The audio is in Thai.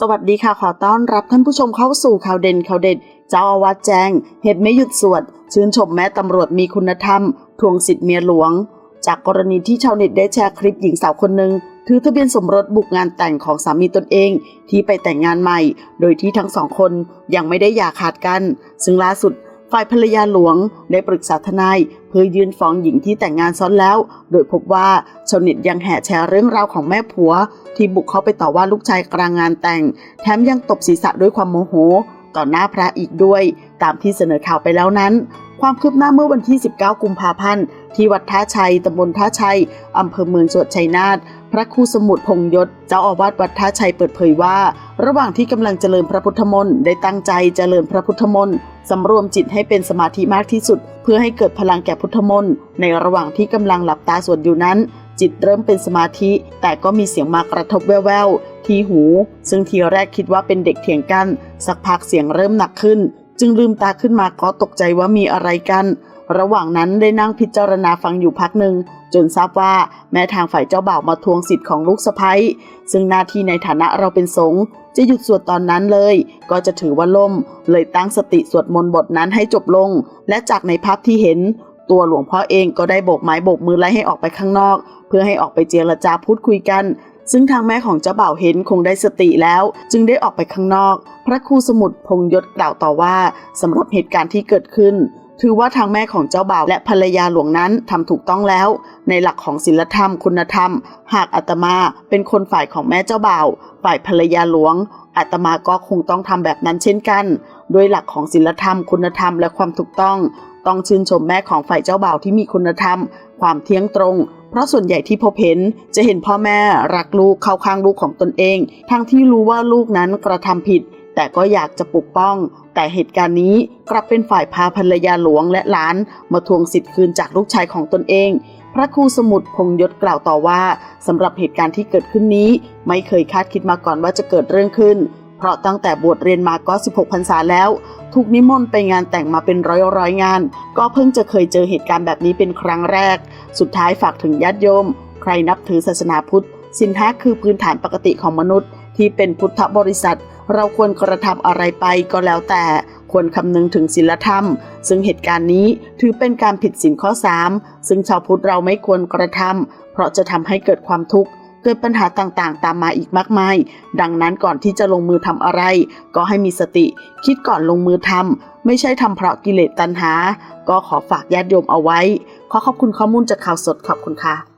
สวัสดีค่ะขอต้อนรับท่านผู้ชมเข้าสู่ข่าวเด่นข่าวเด็ด เจ้าอาวาสแจ้ง เหตุไม่หยุดสวด ชื่นชมแม่ตำรวจมีคุณธรรม ทวงสิทธิ์เมียหลวง จากกรณีที่ชาวเน็ตได้แชร์คลิปหญิงสาวคนหนึ่งถือทะเบียนสมรสบุกงานแต่งของสามีตนเอง ที่ไปแต่งงานใหม่ โดยที่ทั้งสองคนยังไม่ได้หย่าขาดกัน ซึ่งล่าสุด ฝ่ายภรรยาหลวงได้ปรึกษาทนายเพื่อยื่นฟ้องหญิงที่แต่งงานซ้อนแล้ว โดยพบว่าชาวเน็ตยังแห่แชร์เรื่องราวของแม่ผัว ที่บุกเข้าไปต่อว่าลูกชายกลางงานแต่ง แถมยังตบศีรษะด้วยความโมโห ต่อหน้าพระอีกด้วย ตามที่เสนอข่าวไปแล้วนั้น ความคืบหน้าเมื่อวันที่ 19 กุมภาพันธ์ ที่วัดท่าชัยตำบลท่าชัยอำเภอเมืองจังหวัดชัยนาทพระครูสมุทรพงษ์ยศเจ้าอาวาสวัดท่าชัยเปิดเผยว่า ระหว่างที่กำลังเจริญพระพุทธมนต์ได้ตั้งใจเจริญพระพุทธมนต์สำรวมจิตให้เป็นสมาธิมากที่สุด เพื่อให้เกิดพลังแก่พุทธมนต์ในระหว่างที่กำลังหลับตาสวดอยู่นั้น จิตเริ่มเป็นสมาธิ แต่ก็มีเสียงมากระทบแว่วๆ ที่หู ซึ่งทีแรกคิดว่าเป็นเด็กเถียงกัน สักพักเสียงเริ่มหนักขึ้น จึงลืมตาขึ้นมาก็ตกใจว่ามีอะไรกัน ระหว่างนั้นได้นั่งพิจารณาฟังอยู่พักหนึ่ง จนทราบว่าแม่ทางฝ่ายเจ้าบ่าวมาทวงสิทธิ์ของลูกสะใภ้ซึ่งหน้าที่ในฐานะเราเป็นสงฆ์จะหยุดสวดตอนนั้นเลย ก็จะถือว่าล่ม เลยตั้งสติสวดมนต์บทนั้นให้จบลง และจากในภาพที่เห็น ตัวหลวงพ่อเองก็ได้โบกไม้โบกมือไล่ให้ออกไปข้างนอก เพื่อให้ออกไปเจรจาพูดคุยกัน ซึ่งทางแม่ของเจ้าบ่าวเห็นคงได้สติแล้ว จึงได้ออกไปข้างนอก พระครูสมุทรพงยศกล่าวต่อว่าสำหรับเหตุการณ์ที่เกิดขึ้น ถือว่าทางแม่ของเจ้าบ่าวและภรรยาหลวงนั้นทำถูกต้องแล้ว ในหลักของศีลธรรมคุณธรรม หากอาตมาเป็นคนฝ่ายของแม่เจ้าบ่าวฝ่ายภรรยาหลวงอาตมาก็คงต้องทำแบบนั้นเช่นกันโดยหลักของศีลธรรม คุณธรรมและความถูกต้อง ต้องชื่นชมแม่ของฝ่ายเจ้าบ่าวที่มีคุณธรรม ความเที่ยงตรง เพราะส่วนใหญ่ที่พบเห็นจะเห็นพ่อแม่รักลูกเข้าข้างลูกของตนเอง ทั้งที่รู้ว่าลูกนั้นกระทำผิด แต่ก็อยากจะปกป้อง แต่เหตุการณ์นี้กลับเป็นฝ่ายพาภรรยาหลวงและหลานมาทวงสิทธิ์คืนจากลูกชายของตนเอง พระครูสมุทรพงยศกล่าวต่อว่าสำหรับเหตุการณ์ที่เกิดขึ้นนี้ ไม่เคยคาดคิดมาก่อนว่าจะเกิดเรื่องขึ้น เพราะตั้งแต่บวชเรียนมาก็ 16 พรรษาแล้ว ถูกนิมนต์ไปงานแต่งมาเป็นร้อยร้อยงาน ก็เพิ่งจะเคยเจอเหตุการณ์แบบนี้เป็นครั้งแรก สุดท้ายฝากถึงญาติโยม ใครนับถือศาสนาพุทธสินห้าคือพื้นฐานปกติของมนุษย์ ที่เป็นพุทธบริษัท เราควรกระทำอะไรไปก็แล้วแต่ควรคำนึงถึงศีลธรรม ซึ่งเหตุการณ์นี้ถือเป็นการผิดศีลข้อ 3 ซึ่งชาวพุทธเราไม่ควรกระทำเพราะจะทำให้เกิดความทุกข์ เกิดปัญหาต่างๆ ตามมาอีกมากมาย ดังนั้นก่อนที่จะลงมือทำอะไร ก็ให้มีสติ คิดก่อนลงมือทำไม่ใช่ทำเพราะกิเลสตัณหา ก็ขอฝากญาติโยมเอาไว้ ขอขอบคุณข้อมูลจากข่าวสดขอบคุณค่ะ